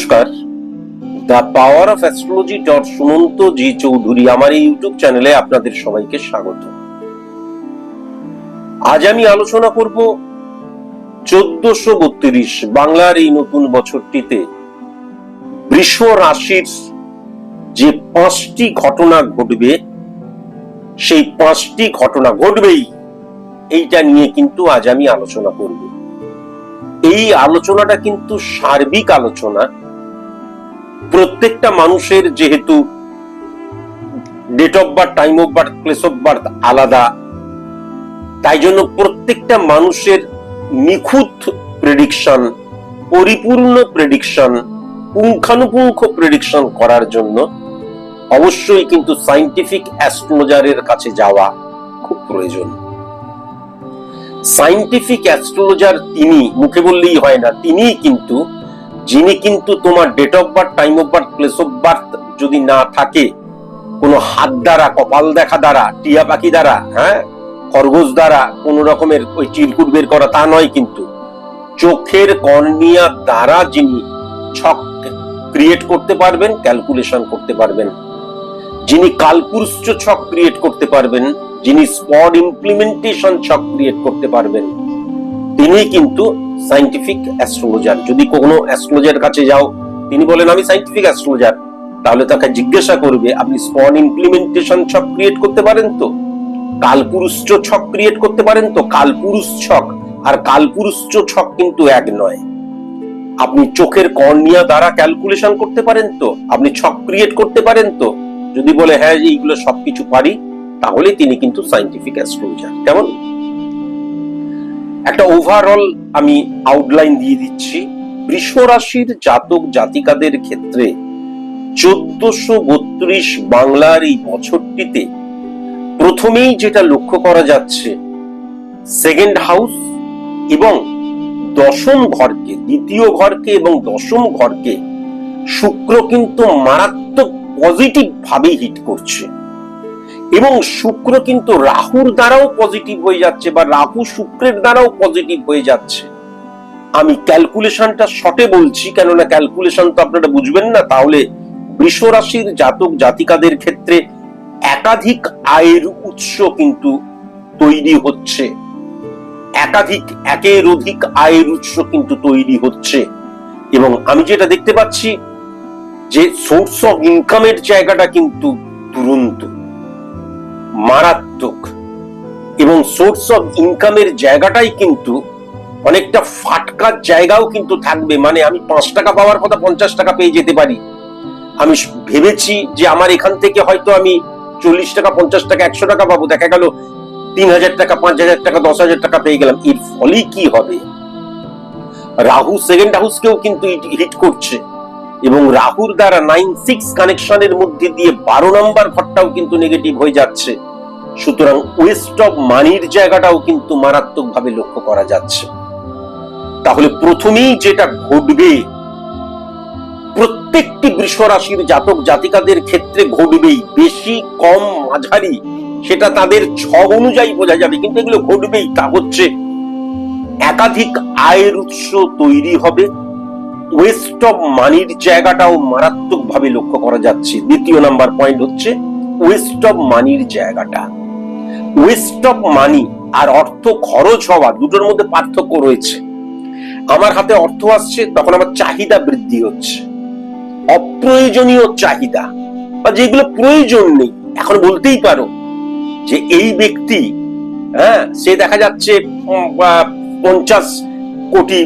নমস্কার। The power of astrology dot Sumanta ji Chowdhury আমার এই ইউটিউব চ্যানেলে আপনাদের সবাইকে স্বাগত। আজ আমি আলোচনা করব চোদ্দশো বত্রিশ, বাংলার এই নতুন বছরটিতে বৃষ রাশির যে পাঁচটি ঘটনা ঘটবে, সেই পাঁচটি ঘটনা ঘটবেই। এইটা নিয়ে কিন্তু আজ আমি আলোচনা করব। এই আলোচনাটা কিন্তু সার্বিক আলোচনা প্রত্যেকটা মানুষের যেহেতু date of birth time of birth place of birth আলাদা, তাই জন্য প্রত্যেকটা মানুষের নিখুঁত প্রেডিকশন পরিপূর্ণ প্রেডিকশন পুঙ্খানুপুঙ্খ প্রেডিকশন করার জন্য অবশ্যই কিন্তু সাইন্টিফিক অ্যাস্ট্রোলজারের কাছে যাওয়া খুব প্রয়োজন। সাইন্টিফিক অ্যাস্ট্রোলজার তিনি, মুখে বললেই হয় না তিনি কিন্তু যিনি কিন্তু তোমার date of birth time of birth place of birth যদি না থাকে, কোনো হাত দ্বারা, কপাল দেখা দ্বারা, টিয়া পাখি দ্বারা হ্যাঁ খরগোশ দ্বারা কোন রকমের ওই চিরকুট বের করা তা নয় কিন্তু। চোখের কর্নিয়া দ্বারা যিনি ছক ক্রিয়েট করতে পারবেন ক্যালকুলেশন করতে পারবেন। যিনি কালপুরুষ ছক ক্রিয়েট করতে পারবেন, যিনি স্পট ইমপ্লিমেন্টেশন ছক ক্রিয়েট করতে পারবেন। তিনি কিন্তু সাইন্টিফিক অ্যাস্ট্রোলজার যদি কোনো অ্যাস্ট্রোলজার কাছে যাও, তিনি বলেন, আমি সাইন্টিফিক অ্যাস্ট্রোলজার তাহলে তাকে জিজ্ঞাসা করবে, আপনি স্পট ইমপ্লিমেন্টেশন ছক ক্রিয়েট করতে পারেন তো? কালপুরুষ ছক ক্রিয়েট করতে পারেন তো? কালপুরুষ ছক। আর কালপুরুষ ছক কিন্তু এক নয়। আপনি চোখের কর্নিয়া দ্বারা ক্যালকুলেশন করতে পারেন তো? আপনি ছক ক্রিয়েট করতে পারেন তো? যদি বলে হ্যাঁ এইগুলো সবকিছু পারি তাহলে তিনি কিন্তু সাইন্টিফিক অ্যাস্ট্রোলজার কেমন? একটা ওভারঅল আমি আউটলাইন দিয়ে দিচ্ছি। বৃষ রাশির জাতক জাতিকাদের ক্ষেত্রে চোদ্দশো বত্রিশ বাংলার এই বছরটিতে প্রথমেই যেটা লক্ষ্য করা যাচ্ছে সেকেন্ড হাউস এবং দশম ঘরকে, দ্বিতীয় ঘরকে এবং দশম ঘরকে শুক্র কিন্তু মারাত্মক পজিটিভ ভাবে হিট করছে। এবং শুক্র কিন্তু রাহুর দ্বারাও পজিটিভ হয়ে যাচ্ছে বা রাহু শুক্রের দ্বারাও পজিটিভ হয়ে যাচ্ছে। আমি ক্যালকুলেশনটা শর্টে বলছি, কেননা ক্যালকুলেশন তো আপনারা বুঝবেন না, তাহলে বৃষ রাশির জাতক জাতিকাদের ক্ষেত্রে একাধিক আয়ের উৎস কিন্তু তৈরি হচ্ছে। একাধিক, একের অধিক আয়ের উৎস কিন্তু তৈরি হচ্ছে। এবং আমি যেটা দেখতে পাচ্ছি, যে সোর্স অফ ইনকামের জায়গাটা কিন্তু দুরন্ত। মারাত্মক এবং সোর্স অফ ইনকামের জায়গাটাই কিন্তু অনেকটা ফাটকার জায়গাও কিন্তু থাকবে। মানে আমি পাঁচ টাকা পাওয়ার কথা পঞ্চাশ টাকা পেয়ে যেতে পারি। আমি ভেবেছি যে আমার এখান থেকে হয়তো আমি চল্লিশ টাকা, পঞ্চাশ টাকা, একশো টাকা পাবো। দেখা গেল তিন হাজার টাকা, পাঁচ হাজার টাকা, দশ হাজার টাকা পেয়ে গেলাম। এর ফলে কি হবে? রাহু সেকেন্ড হাউস হাউসকেও কিন্তু হিট করছে। এবং রাহুর দ্বারা নাইন সিক্স কানেকশনের মধ্যে দিয়ে বারো নম্বর ঘরটাও কিন্তু নেগেটিভ হয়ে যাচ্ছে। সুতরাং ওয়েস্ট অফ মানির জায়গাটাও কিন্তু মারাত্মক ভাবে লক্ষ্য করা যাচ্ছে। তাহলে প্রথমেই যেটা ঘটবে, প্রত্যেকটি বৃষ রাশির জাতক জাতিকাদের ক্ষেত্রে ঘটবেই। বেশি কম মাঝারি, সেটা তাদের ছক অনুযায়ী বোঝা যাবে, কিন্তু এগুলো ঘটবেই। তা হচ্ছে একাধিক আয়ের উৎস তৈরি হবে ওয়েস্ট অফ মানির জায়গাটাও মারাত্মক ভাবে লক্ষ্য করা যাচ্ছে। দ্বিতীয় নাম্বার পয়েন্ট হচ্ছে ওয়েস্ট অফ মানির জায়গাটা। ওয়েস্ট অফ মানি আর অর্থ খরচ হওয়া দুটোর মধ্যে পার্থক্য রয়েছে। আমার হাতে অর্থ আসছে, তখন আমার চাহিদা বৃদ্ধি হচ্ছে। অপ্রয়োজনীয় চাহিদা বা যেগুলো প্রয়োজন নেই। এখন বলতেই পারো যে এই ব্যক্তি হ্যাঁ সে দেখা যাচ্ছে পঞ্চাশ কোটি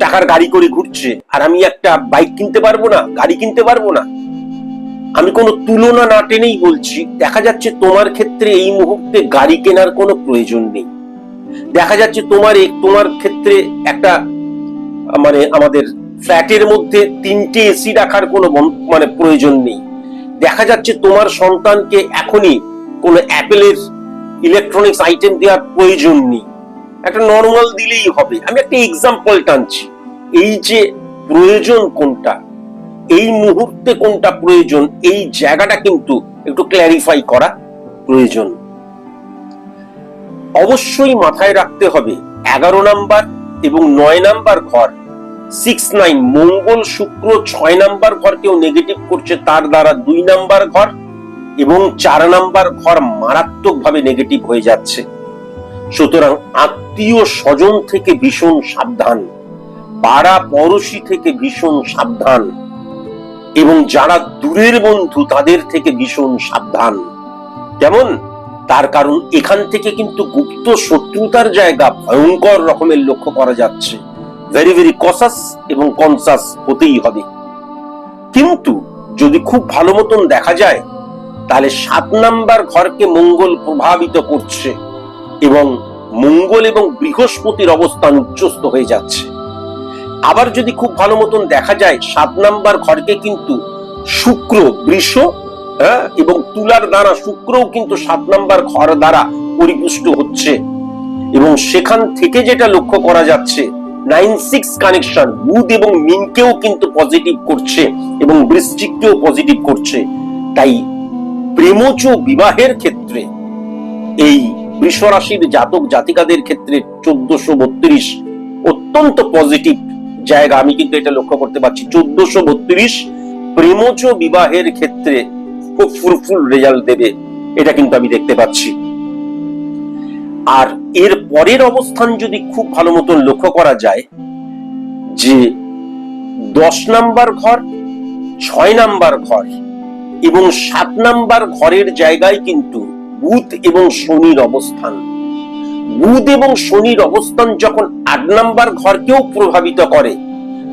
টাকার গাড়ি করে ঘুরছে, আর আমি একটা বাইক কিনতে পারব না, গাড়ি কিনতে পারব না। আমি কোনো তুলনা না টেনেই বলছি, দেখা যাচ্ছে তোমার ক্ষেত্রে এই মুহূর্তে গাড়ি কেনার কোনো প্রয়োজন নেই। দেখা যাচ্ছে তোমার তোমার ক্ষেত্রে একটা মানে আমাদের ফ্ল্যাটের মধ্যে তিনটে এসি রাখার কোনো মানে প্রয়োজন নেই। দেখা যাচ্ছে তোমার সন্তানকে এখনই কোনো অ্যাপেলের ইলেকট্রনিক্স আইটেম দেওয়ার প্রয়োজন নেই। একটা নর্মাল দিলেই হবে। আমি একটা এক্সাম্পল টানছি। এই যে প্রয়োজন কোনটা, এই মুহূর্তে কোনটা প্রয়োজন, এই জায়গাটা কিন্তু একটু ক্ল্যারিফাই করা প্রয়োজন। অবশ্যই মাথায় রাখতে হবে, এগারো নাম্বার এবং নয় নাম্বার ঘর সিক্স নাইন মঙ্গল, শুক্র, ছয় নাম্বার ঘরকেও নেগেটিভ করছে, তার দ্বারা দুই নাম্বার ঘর এবং চার নাম্বার ঘর মারাত্মকভাবে নেগেটিভ হয়ে যাচ্ছে। সুতরাং আত্মীয় স্বজন থেকে ভীষণ সাবধান, পাড়া পড়শি থেকে ভীষণ সাবধান, এবং যারা দূরের বন্ধু তাদের থেকে ভীষণ সাবধান। কেমন? তার কারণ এখান থেকে কিন্তু গুপ্ত শত্রুতার জায়গা ভয়ঙ্কর রকমের লক্ষ্য করা যাচ্ছে। ভেরি ভেরি কসাস এবং কনসাস হতেই হবে। কিন্তু যদি খুব ভালো মতন দেখা যায়, তাহলে সাত নাম্বার ঘরকে মঙ্গল প্রভাবিত করছে। এবং মঙ্গল এবং বৃহস্পতির অবস্থান উচ্চস্ত হয়ে যাচ্ছে। আবার যদি খুব ভালো মতন দেখা যায় সাত নাম্বার ঘরকে কিন্তু শুক্র বৃষ হ্যাঁ, এবং তুলার দ্বারা শুক্রও কিন্তু সাত নাম্বার ঘর দ্বারা পরিপুষ্ট হচ্ছে। এবং সেখান থেকে যেটা লক্ষ্য করা যাচ্ছে নাইন সিক্স কানেকশন বুধ এবং মিনকেও কিন্তু পজিটিভ করছে এবং বৃশ্চিককেও পজিটিভ করছে। তাই প্রেমচ বিবাহের ক্ষেত্রে এই বৃষ রাশির জাতক জাতিকাদের ক্ষেত্রে চোদ্দশো বত্রিশ অত্যন্ত পজিটিভ জায়গা। আমি কিন্তু এটা লক্ষ্য করতে পারছি। চোদ্দশো বত্রিশ প্রেমচ বিবাহের ক্ষেত্রে খুব ফুলফুল রেজাল্ট দেবে, এটা কিন্তু আমি দেখতে পাচ্ছি। আর এর পরের অবস্থান যদি খুব ভালো মতন লক্ষ্য করা যায়, যে দশ নাম্বার ঘর, ছয় নাম্বার ঘর এবং সাত নাম্বার ঘরের জায়গায় কিন্তু বুধ এবং শনির অবস্থান। বুধ এবং শনির অবস্থান যখন আট নাম্বার ঘরকেও প্রভাবিত করে,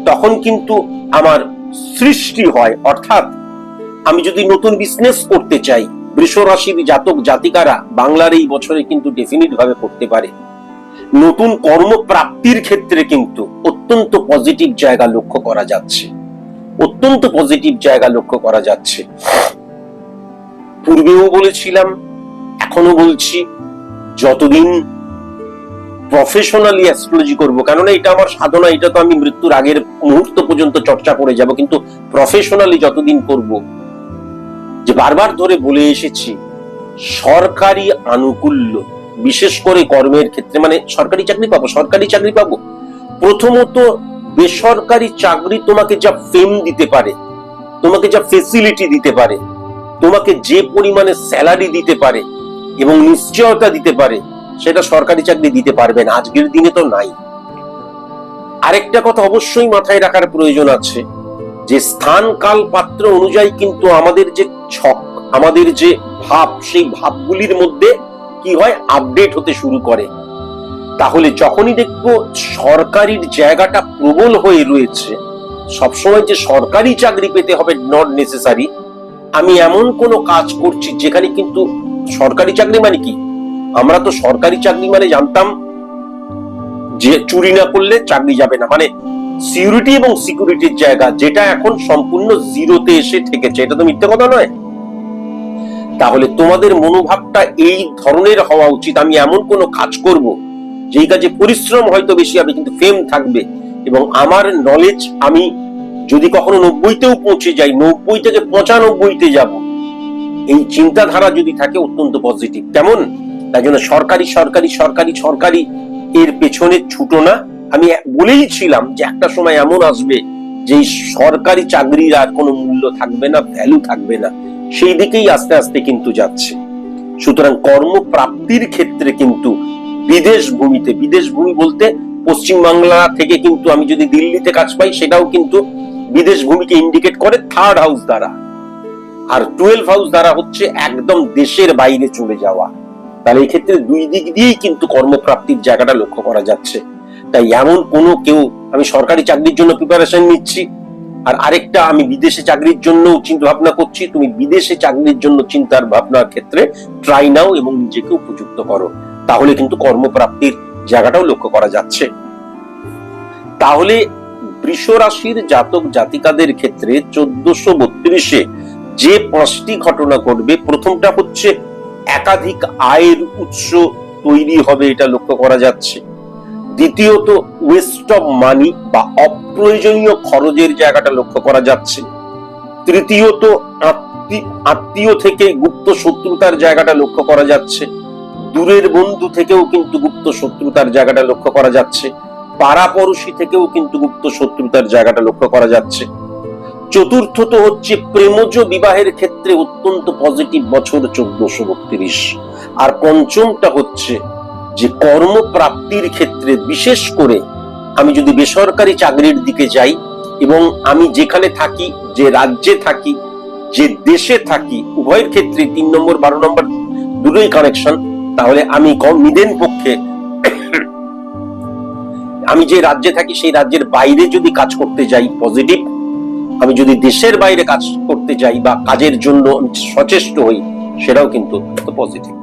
তখন কিন্তু আমার সৃষ্টি হয়। অর্থাৎ আমি যদি নতুন বিজনেস করতে চাই বৃষ রাশির জাতক জাতিকারা বাংলার এই বছরে কিন্তু ডেফিনিট ভাবে করতে পারে। নতুন কর্মপ্রাপ্তির ক্ষেত্রে কিন্তু অত্যন্ত পজিটিভ জায়গা লক্ষ্য করা যাচ্ছে। অত্যন্ত পজিটিভ জায়গা লক্ষ্য করা যাচ্ছে। পূর্বেও বলেছিলাম এখনও বলছি, যতদিন প্রফেশনালি অ্যাস্ট্রোলজি করব, কেননা এটা আমার সাধনা, এটা তো আমি মৃত্যুর আগের মুহূর্ত পর্যন্ত চর্চা করে যাব, কিন্তু প্রফেশনালি যতদিন করব, যে বারবার ধরে বলে এসেছি, সরকারি আনুকূল্য, বিশেষ করে কর্মের ক্ষেত্রে মানে সরকারি চাকরি পাবো, সরকারি চাকরি পাবো। প্রথমত, বেসরকারি চাকরি তোমাকে যা ফেম দিতে পারে, তোমাকে যা ফেসিলিটি দিতে পারে, তোমাকে যে পরিমাণে স্যালারি দিতে পারে এবং নিশ্চয়তা দিতে পারে, সেটা সরকারি চাকরি দিতে পারবে না, আজকের দিনে তো নাই। আরেকটা কথা অবশ্যই মাথায় রাখার প্রয়োজন আছে, যে স্থান কাল পাত্র অনুযায়ী কিন্তু আমাদের যে ছক, আমাদের যে ভাব, সেই ভাবগুলির মধ্যে কি হয় আপডেট হতে শুরু করে। তাহলে যখনই দেখব সরকারির জায়গাটা প্রবল হয়ে রয়েছে, সবসময় যে সরকারি চাকরি পেতে হবে নট নেসেসারি আমি এমন কোনো কাজ করছি যেখানে কিন্তু সরকারি চাকরি মানে কি? আমরা তো সরকারি চাকরি মানে জানতাম যে চুরি না করলে চাকরি যাবে না। মানে সিকিউরিটি এবং সিকিউরিটির জায়গা যেটা এখন সম্পূর্ণ জিরোতে এসে ঠেকেছে। এটা তো মিথ্যে কথা নয়। তাহলে তোমাদের মনোভাবটা এই ধরনের হওয়া উচিত। আমি এমন কোনো কাজ করব, যেই কাজে পরিশ্রম হয়তো বেশি হবে, কিন্তু ফেম থাকবে। এবং আমার নলেজ আমি যদি কখনো নব্বইতেও পৌঁছে যাই, নব্বই থেকে পঁচানব্বইতে যাব এই চিন্তাধারা যদি থাকে অত্যন্ত পজিটিভ কেমন? তাই জন্য সরকারি সরকারি সরকারি সরকারি এর পেছনে ছুটো না। আমি বলেই ছিলাম যে একটা সময় এমন আসবে যে সরকারি চাকরির আর কোনো মূল্য থাকবে না ভ্যালু থাকবে না। সেই দিকেই আস্তে আস্তে কিন্তু যাচ্ছে। সুতরাং কর্মপ্রাপ্তির ক্ষেত্রে কিন্তু বিদেশ ভূমিতে, বিদেশ ভূমি বলতে পশ্চিম বাংলা থেকে কিন্তু আমি যদি দিল্লিতে কাজ পাই, সেটাও কিন্তু বিদেশ ভূমিকে ইন্ডিকেট করে থার্ড হাউস দ্বারা। আর টুয়েলভ হাউস দ্বারা হচ্ছে একদম দেশের বাইরে চলে যাওয়া। তাহলে এই ক্ষেত্রে দুই দিক দিয়েই কিন্তু কর্মপ্রাপ্তির জায়গাটা লক্ষ্য করা যাচ্ছে। তাই এমন কোনো কেউ, আমি সরকারি চাকরির জন্য প্রিপারেশন নিচ্ছি, আর আরেকটা আমি বিদেশে চাকরির জন্য চিন্তা ভাবনা করছি, তুমি বিদেশে চাকরির জন্য চিন্তার ভাবনার ক্ষেত্রে ট্রাই নাও এবং নিজেকে উপযুক্ত করো। তাহলে কিন্তু কর্মপ্রাপ্তির জায়গাটাও লক্ষ্য করা যাচ্ছে। তাহলে বৃষ রাশির জাতক জাতিকাদের ক্ষেত্রে চোদ্দশো বত্রিশে পাঁচটি ঘটনা ঘটবে। প্রথমটা হচ্ছে একাধিক আয়ের উৎস তৈরি হবে, এটা লক্ষ্য করা যাচ্ছে। দ্বিতীয়ত ওয়েস্ট অফ মানি বা অপ্রয়োজনীয় খরচের জায়গাটা লক্ষ্য করা যাচ্ছে। তৃতীয়ত, আত্মী- আত্মীয় থেকে গুপ্ত শত্রুতার জায়গাটা লক্ষ্য করা যাচ্ছে। দূরের বন্ধু থেকেও কিন্তু গুপ্ত শত্রুতার জায়গাটা লক্ষ্য করা যাচ্ছে। পাড়াপড়শি থেকেও কিন্তু গুপ্ত শত্রুতার জায়গাটা লক্ষ্য করা যাচ্ছে। চতুর্থত হচ্ছে প্রেমজ বিবাহের ক্ষেত্রে অত্যন্ত পজিটিভ বছর চোদ্দশো বত্রিশ। আর পঞ্চমটা হচ্ছে যে কর্মপ্রাপ্তির ক্ষেত্রে বিশেষ করে আমি যদি বেসরকারি চাকরির দিকে যাই এবং আমি যেখানে থাকি, যে রাজ্যে থাকি, যে দেশে থাকি, উভয়ের ক্ষেত্রে তিন নম্বর, বারো নম্বর দুটোই কানেকশন তাহলে আমি নিদেন পক্ষে আমি যে রাজ্যে থাকি, সেই রাজ্যের বাইরে যদি কাজ করতে যাই পজিটিভ যদি দেশের বাইরে কাজ করতে যাই বা কাজের জন্য সচেষ্ট হই সেটাও কিন্তু পজিটিভ